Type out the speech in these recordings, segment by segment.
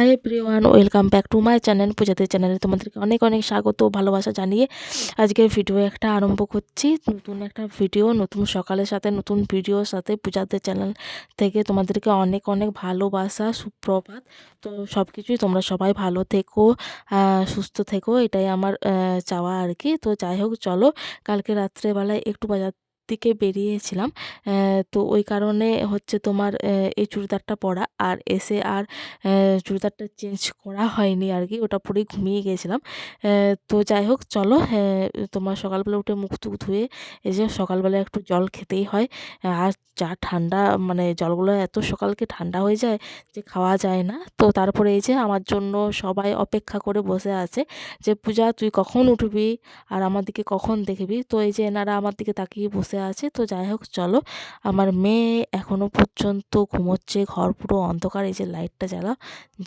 Hi everyone welcome back to my channel পূজাদের চ্যানেলে তোমাদেরকে অনেক অনেক স্বাগত, ভালোবাসা জানিয়ে আজকে ভিডিও একটা আরম্ভ করছি। নতুন একটা ভিডিও নতুন সকালের সাথে, নতুন ভিডিওর সাথে পূজাদের চ্যানেল থেকে তোমাদেরকে অনেক অনেক ভালোবাসা, সুপ্রভাত। তো সব কিছুই তোমরা সবাই ভালো থেকো সুস্থ থেকো, এটাই আমার চাওয়া আর কি। তো যাই হোক, চলো কালকে রাত্রেবেলায় একটু বাজার দিকে বেরিয়েছিলাম। তো ওই কারণে হচ্ছে তোমার এই চুড়িদারটা পরা। আর এসে আর চুড়িদারটা চেঞ্জ করা হয়নি আর কি ওটা পরেই ঘুমিয়ে গিয়েছিলাম তো যাই হোক, চলো তোমার সকালবেলা উঠে মুখ টুক ধুয়ে এই যে সকালবেলা একটু জল খেতেই হয়। আর যা ঠান্ডা মানে জলগুলো এত সকালকে ঠান্ডা হয়ে যায় যে খাওয়া যায় না। তো তারপরে এই যে আমার জন্য সবাই অপেক্ষা করে বসে আছে যে, পূজা, তুই কখন উঠবি? আর আমার দিকে কখন দেখবি? তো এই যে এনারা আমার দিকে তাকিয়ে বসে আছে। তো যাই হোক চলো। আমার মেয়ে এখনও পর্যন্ত ঘুমোচ্ছে ঘর পুরো অন্ধকার এই যে লাইটটা জ্বালা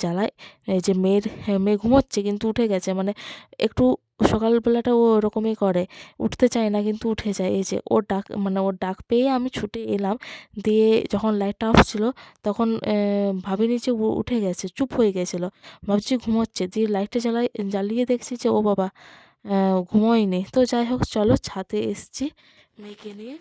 জ্বালায়। এই যে মেয়ের হ্যাঁ, মেয়ে ঘুমোচ্ছে কিন্তু উঠে গেছে। মানে একটু সকালবেলাটা ও ওরকমই করে। উঠতে চায় না কিন্তু উঠে যায়। এই যে ওর ডাক মানে ওর ডাক পেয়ে আমি ছুটে এলাম। দিয়ে যখন লাইটটা অফ ছিল তখন ভাবিনি যে ও উঠে গেছে চুপ হয়ে গেছিল। ভাবছি ঘুমোচ্ছে। দিয়ে লাইটটা জ্বালাই জ্বালিয়ে দেখছি যে ও বাবা ঘুমোয়নি। তো যাই হোক চলো ছাদে এসছি। মেয়েকে নিয়ে।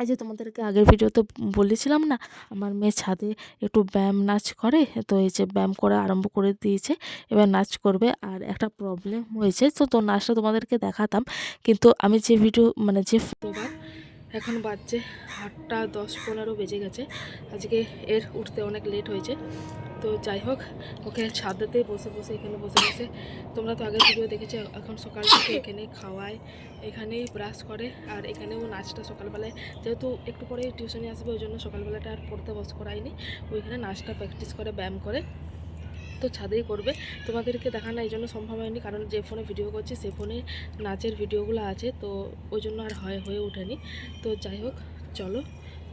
এই যে তোমাদেরকে আগের ভিডিওতে বলেছিলাম না, আমার মেয়ে ছাদে একটু ব্যায়াম নাচ করে, তো এই যে ব্যায়াম করা আরম্ভ করে দিয়েছে, এবার নাচ করবে। আর একটা প্রবলেম হয়েছে, তো তো নাচটা তোমাদেরকে দেখাতাম, কিন্তু আমি যে ভিডিও মানে যে তোবার এখন বাজছে আটটা দশ পনেরো বেজে গেছে। আজকে এর উঠতে অনেক লেট হয়েছে। তো যাই হোক, ওকে ছাদেতে বসে বসে, এখানে বসে বসে। তোমরা তো আগের ভিডিও দেখেছ, এখন সকাল থেকে এখানে খাওয়ায়, এখানেই ব্রাশ করে, আর এখানেও নাচটা সকালবেলায়। যেহেতু একটু পরে টিউশনে আসবে, ওই জন্য সকালবেলাটা আর পড়তে বস করায়নি। ওইখানে নাচটা প্র্যাকটিস করে, ব্যায়াম করে। তো ছাদেই করবে। তোমাদেরকে দেখানো এই জন্য সম্ভব হয়নি, কারণ যে ফোনে ভিডিও করছি, সে ফোনে নাচের ভিডিওগুলো আছে, তো ওই জন্য আর হয়, হয়ে ওঠেনি। তো যাই হোক, চলো।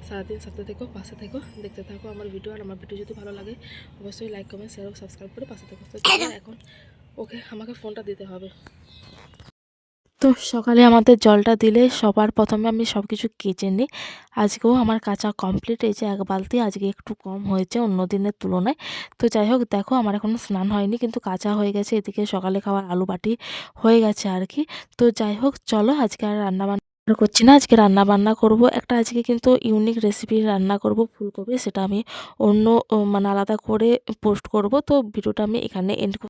সারাদিন সাথে থেকো, পাশে থেকো, দেখতে থাকো আমার ভিডিও আর আমার ভিডিও যদি ভালো লাগে, অবশ্যই লাইক কমেন্ট শেয়ার সাবস্ক্রাইব করে পাশে থেকো। এখন ওকে, আমাকে ফোনটা দিতে হবে। তো সকালে আমাদের জলটা দিলে সবার প্রথমে আমি সব কিছু কেচে নিই। আজকেও আমার কাঁচা কমপ্লিট যে এক বালতি আজকে একটু কম হয়েছে অন্য দিনের তুলনায়। তো যাই হোক, দেখো আমার এখনও স্নান হয়নি, কিন্তু কাঁচা হয়ে গেছে, এদিকে সকালে খাওয়ার আলু বাটি হয়ে গেছে আর কি। তো যাই হোক, চলো আজকে আর রান্না বান্না করছি না, আজকে রান্না বান্না করব। একটা আজকে কিন্তু ইউনিক রেসিপি রান্না করব, ফুলকপি, সেটা আমি অন্য মানে আলাদা করে পোস্ট করব। তো ভিডিওটা আমি এখানে এন্ড